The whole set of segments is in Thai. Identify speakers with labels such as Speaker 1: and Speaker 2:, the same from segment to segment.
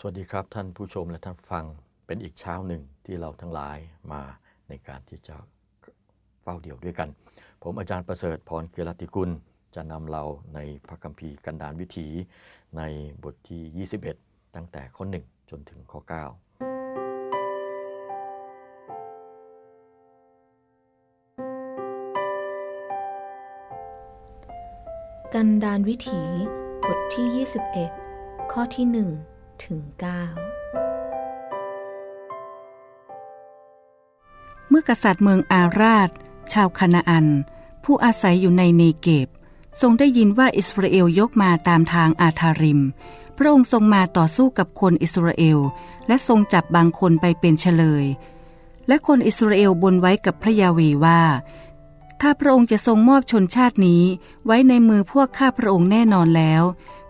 Speaker 1: สวัสดีครับท่านผู้ชมและท่านฟังเป็นอีกเช้าหนึ่งที่เราทั้งหลายมาในการที่จะเฝ้าเดี่ยวด้วยกัน ผมอาจารย์ประเสริฐพรเกยรติกุล จะนำเราในพระคัมภีร์กันดารวิถีในบทที่ 21 ตั้งแต่ข้อ 1 จนถึงข้อ 9
Speaker 2: กันดานวิถีบทที่ 21 ข้อที่ 1 ถึง 9
Speaker 3: เมื่อกษัตริย์เมืองอาราดชาวคานาอัน ผู้อาศัยอยู่ในเนเกบ ทรงได้ยินว่าอิสราเอลยกมาตามทางอาธาริม พระองค์ทรงมาต่อสู้กับคนอิสราเอล และทรงจับบางคนไปเป็นเฉลย และคนอิสราเอลบนไว้กับพระยาเวว่า ถ้าพระองค์จะทรงมอบชนชาตินี้ไว้ในมือพวกข้าพระองค์แน่นอนแล้ว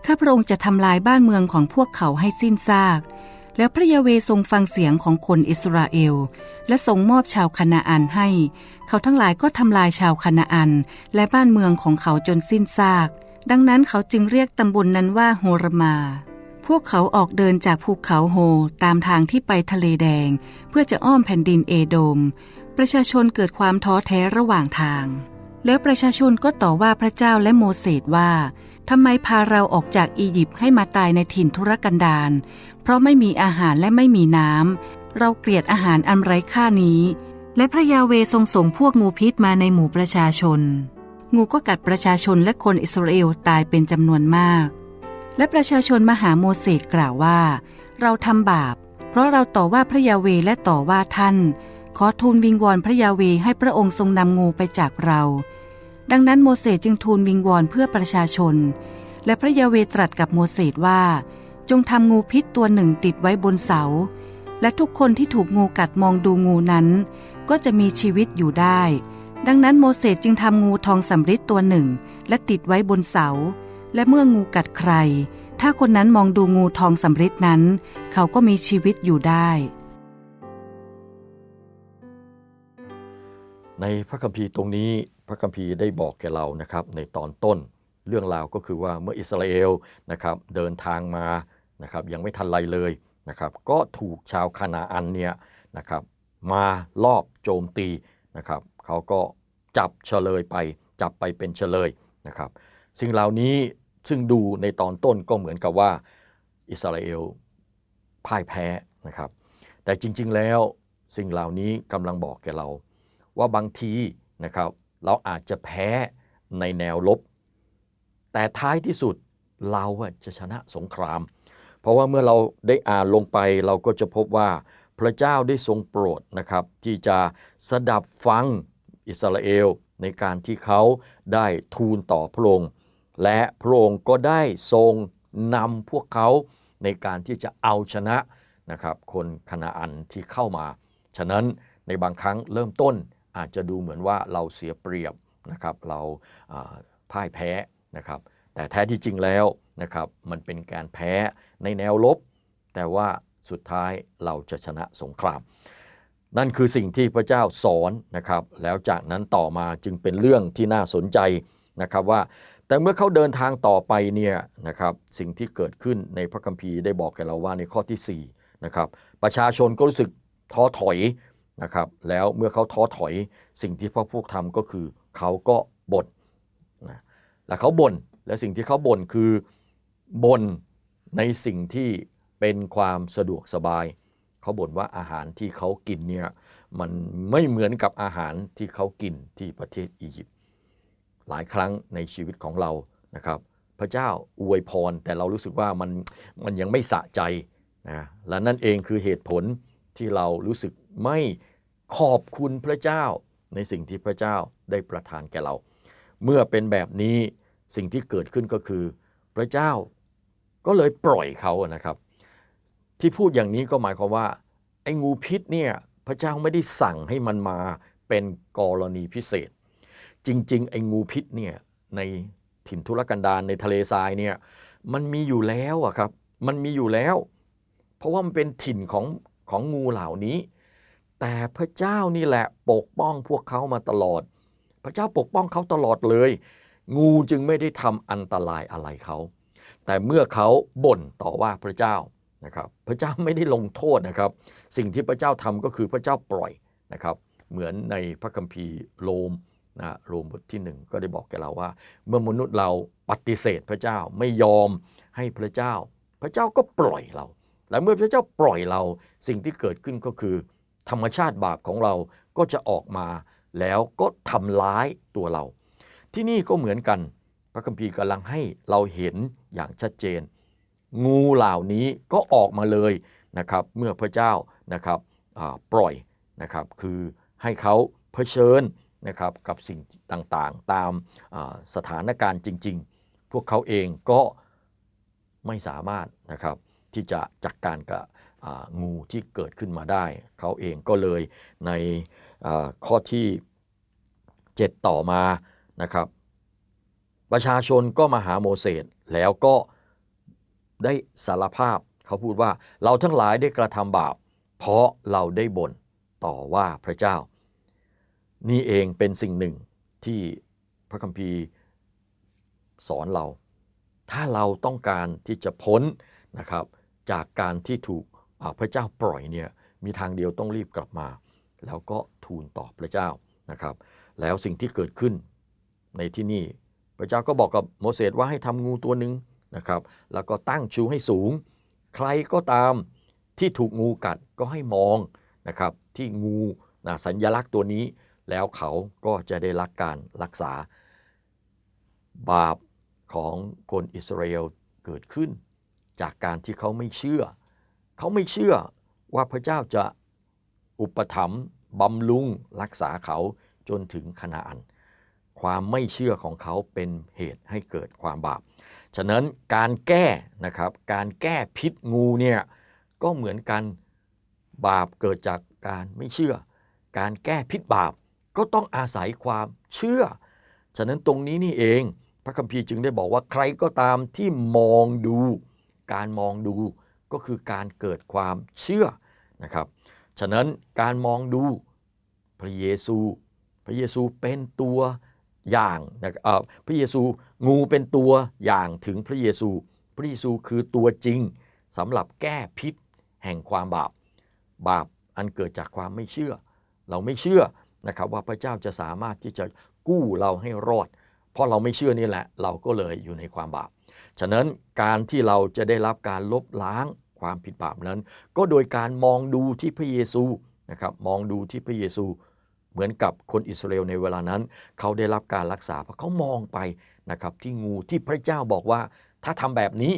Speaker 3: ข้าพระองค์จะทำลายบ้านเมืองของพวกเขาให้สิ้นซาก แล้วพระยาเวทรงฟังเสียงของคนอิสราเอล และทรงมอบชาวคานาอันให้ เขาทั้งหลายก็ทำลายชาวคานาอันและบ้านเมืองของเขาจนสิ้นซาก ดังนั้นเขาจึงเรียกตำบลนนั้นว่าโฮรมา พวกเขาออกเดินจากภูเขาโฮตามทางที่ไปทะเลแดง เพื่อจะอ้อมแผ่นดินเอโดม ประชาชนเกิดความท้อแท้ระหว่างทาง แล้วประชาชนก็ต่อว่าพระเจ้าและโมเสสว่า ทำไมพาเราออกจากอียิปต์ให้มาตายในถิ่นทุรกันดารเพราะไม่มีอาหารและไม่มีน้ำเราเกลียดอาหารอันไร้ค่านี้ และพระยาเวทรงส่งพวกงูพิษมาในหมู่ประชาชน งูก็กัดประชาชนและคนอิสราเอลตายเป็นจำนวนมาก และประชาชนมาหาโมเสสกล่าวว่า เราทำบาป เพราะเราต่อว่าพระยาเวและต่อว่าท่าน ขอทูลวิงวอนพระยาเวให้พระองค์ทรงนำงูไปจากเรา ดังนั้นโมเสสจึงทูลวิงวอนเพื่อประชาชน และพระยาเวตรัสกับโมเสสว่า จงทำงูพิษตัวหนึ่งติดไว้บนเสา และทุกคนที่ถูกงูกัดมองดูงูนั้น ก็จะมีชีวิตอยู่ได้ ดังนั้นโมเสสจึงทำงูทองสำริดตัวหนึ่ง และติดไว้บนเสา และเมื่องูกัดใคร ถ้าคนนั้นมองดูงูทองสำริดนั้น เขาก็มีชีวิตอยู่ได้
Speaker 1: ในพระคัมภีร์ตรงนี้ พระคัมภีร์ได้บอกแก่เรานะครับในตอนต้นเรื่องราวก็คือว่าเมื่ออิสราเอลนะครับเดินทางมานะครับยังไม่ทันไรเลยนะครับก็ถูกชาวคานาอันเนี่ยนะครับมาลอบโจมตีนะครับเขาก็จับเฉลยไป จับไปเป็นเฉลยนะครับสิ่งเหล่านี้ซึ่งดูในตอนต้นก็เหมือนกับว่าอิสราเอลพ่ายแพ้นะครับแต่จริงๆแล้วสิ่งเหล่านี้กำลังบอกแก่เรา ว่าบางทีนะครับ เราอาจจะแพ้ในแนวลบ แต่ท้ายที่สุดเราจะชนะสงคราม เพราะว่าเมื่อเราได้อ่านลงไปเราก็จะพบว่าพระเจ้าได้ทรงโปรดนะครับ ที่จะสดับฟังอิสราเอลในการที่เขาได้ทูลต่อพระองค์และพระองค์ก็ได้ทรงนำพวกเขาในการที่จะเอาชนะนะครับ คนคณาอันที่เข้ามา ฉะนั้นในบางครั้งเริ่มต้น อาจจะดูเหมือนว่าเราเสียเปรียบนะครับเราพ่ายแพ้นะครับแต่แท้ที่จริงแล้วนะครับมันเป็นการแพ้ในแนวลบ แต่ว่าสุดท้ายเราจะชนะสงคราม นั่นคือสิ่งที่พระเจ้าสอนนะครับแล้วจากนั้นต่อมาจึงเป็นเรื่องที่น่าสนใจนะครับว่า แต่เมื่อเขาเดินทางต่อไปเนี่ยนะครับสิ่งที่เกิดขึ้นในพระคัมภีร์ได้บอกแก่เราว่าในข้อที่4นะครับประชาชนก็รู้สึกท้อถอย นะครับแล้วเมื่อเขาท้อถอยสิ่งที่พระพวกทำก็คือเขาก็บ่นนะและเขาบ่นและสิ่งที่เขาบ่นคือบ่นในสิ่งที่เป็นความสะดวกสบาย เขาบ่นว่าอาหารที่เขากินเนี่ยมันไม่เหมือนกับอาหารที่เขากินที่ประเทศอียิปต์หลายครั้งในชีวิตของเรานะครับพระเจ้าอวยพรแต่เรารู้สึกว่ามันมันยังไม่สะใจนะและนั่นเองคือเหตุผลที่เรารู้สึกไม่ ขอบคุณพระเจ้าในสิ่งที่พระเจ้าได้ประทานแก่เรา เมื่อเป็นแบบนี้สิ่งที่เกิดขึ้นก็คือ พระเจ้าก็เลยปล่อยเขานะครับ ที่พูดอย่างนี้ก็หมายความว่าไอ้งูพิษเนี่ยพระเจ้าไม่ได้สั่งให้มันมาเป็นกรณีพิเศษ จริง ๆ ไอ้งูพิษเนี่ยในถิ่นทุรกันดารในทะเลทรายเนี่ยมันมีอยู่แล้วอะครับ มันมีอยู่แล้ว เพราะว่ามันเป็นถิ่นของของงูเหล่านี้ แต่พระเจ้านี่แหละปกป้องพวกเขามาตลอด พระเจ้าปกป้องเขาตลอดเลย งูจึงไม่ได้ทำอันตรายอะไรเขา แต่เมื่อเขาบ่นต่อว่าพระเจ้านะครับพระเจ้าไม่ได้ลงโทษนะครับ สิ่งที่พระเจ้าทำก็คือพระเจ้าปล่อยนะครับ เหมือนในพระคัมภีร์โรมนะโรมบทที่หนึ่งก็ได้บอกแกเราว่า เมื่อมนุษย์เราปฏิเสธพระเจ้าไม่ยอมให้พระเจ้า พระเจ้าก็ปล่อยเรา และเมื่อพระเจ้าปล่อยเราสิ่งที่เกิดขึ้นก็คือ ธรรมชาติบาปของเราก็จะออกมาแล้วก็ทำร้ายตัวเรา ที่นี่ก็เหมือนกัน พระคัมภีร์กำลังให้เราเห็นอย่างชัดเจน งูเหล่านี้ก็ออกมาเลยนะครับ เมื่อพระเจ้านะครับปล่อยนะครับ คือให้เขาเผชิญนะครับกับสิ่งต่างๆ ตามสถานการณ์จริง ๆ พวกเขาเองก็ไม่สามารถนะครับที่จะจัดกการกับ งูที่เกิดขึ้นมาได้ เขาเองก็เลยในข้อที่ 7 ต่อมานะครับ ประชาชนก็มาหาโมเสสแล้วก็ได้สารภาพเขาพูดว่าเราทั้งหลายได้กระทำบาป เพราะเราได้บ่นต่อว่าพระเจ้า นี่เองเป็นสิ่งหนึ่งที่พระคัมภีร์สอนเรา ถ้าเราต้องการที่จะพ้นนะครับจากการที่ถูก พระเจ้าปล่อยเนี่ยมีทางเดียวต้องรีบกลับมา แล้วก็ทูลต่อพระเจ้านะครับ แล้วสิ่งที่เกิดขึ้นในที่นี่พระเจ้าก็บอกกับโมเสสว่าให้ทำงูตัวหนึ่งนะครับ แล้วก็ตั้งชูให้สูง ใครก็ตามที่ถูกงูกัดก็ให้มองนะครับ ที่งูนะสัญญลักษณ์ตัวนี้ แล้วเขาก็จะได้รับการรักษา บาปของคนอิสราเอลเกิดขึ้น จากการที่เขาไม่เชื่อ เขาไม่เชื่อว่าพระเจ้าจะอุปถัมภ์บำรุงรักษาเขาจนถึงคณาอัน ความไม่เชื่อของเขาเป็นเหตุให้เกิดความบาป ฉะนั้นการแก้นะครับ การแก้พิษงูเนี่ยก็เหมือนกันบาปเกิดจากการไม่เชื่อ การแก้พิษบาปก็ต้องอาศัยความเชื่อ ฉะนั้นตรงนี้นี่เอง พระคัมภีร์จึงได้บอกว่าใครก็ตามที่มองดู การมองดู ก็คือการเกิดความเชื่อนะครับ ฉะนั้นการมองดูพระเยซู พระเยซูเป็นตัวอย่างนะครับพระเยซูงูเป็นตัวอย่างถึงพระเยซู พระเยซูคือตัวจริงสำหรับแก้พิษแห่งความบาป บาปอันเกิดจากความไม่เชื่อ เราไม่เชื่อนะครับว่าพระเจ้าจะสามารถที่จะกู้เราให้รอด เพราะเราไม่เชื่อนี่แหละ เราก็เลยอยู่ในความบาป ฉะนั้นการที่เราจะได้รับการลบล้างความผิดบาปนั้น ก็โดยการมองดูที่พระเยซูนะครับมองดูที่พระเยซู เหมือนกับคนอิสราเอลในเวลานั้น เขาได้รับการรักษาเพราะเขามองไปนะครับที่งูที่พระเจ้าบอกว่าถ้าทำแบบนี้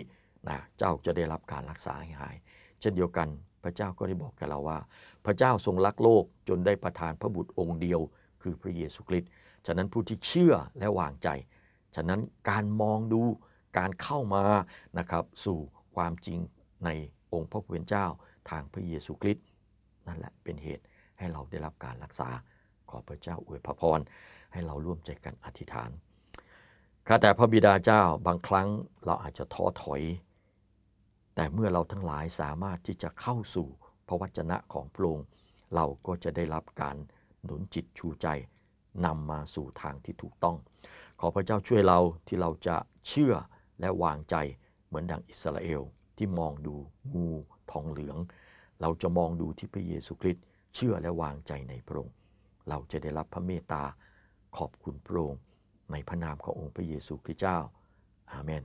Speaker 1: นะเจ้าจะได้รับการรักษาให้หาย เช่นเดียวกันพระเจ้าก็ได้บอกกับเราว่า พระเจ้าทรงรักโลกจนได้ประทานพระบุตรองค์เดียว คือพระเยซูคริสต์ฉะนั้นผู้ที่เชื่อและวางใจ ฉะนั้นการมองดู การเข้ามานะครับสู่ความจริงในองค์พระผู้เป็นเจ้าทางพระเยซูคริสต์นั่นแหละเป็นเหตุให้เราได้รับการรักษาขอพระเจ้าอวยพระพรให้เราร่วมใจกันอธิษฐานข้าแต่พระบิดาเจ้าบางครั้งเราอาจจะท้อถอย แต่เมื่อเราทั้งหลายสามารถที่จะเข้าสู่พระวจนะของพระองค์เราก็จะได้รับการหนุนจิตชูใจนำมาสู่ทางที่ถูกต้อง ขอพระเจ้าช่วยเราที่เราจะเชื่อ และวางใจเหมือนดังอิสราเอลที่มองดูงูทองเหลือง เราจะมองดูที่พระเยซูคริสต์เชื่อและวางใจในพระองค์ เราจะได้รับพระเมตตาขอบคุณพระองค์ในพระนามขององค์พระเยซูคริสต์เจ้า อาเมน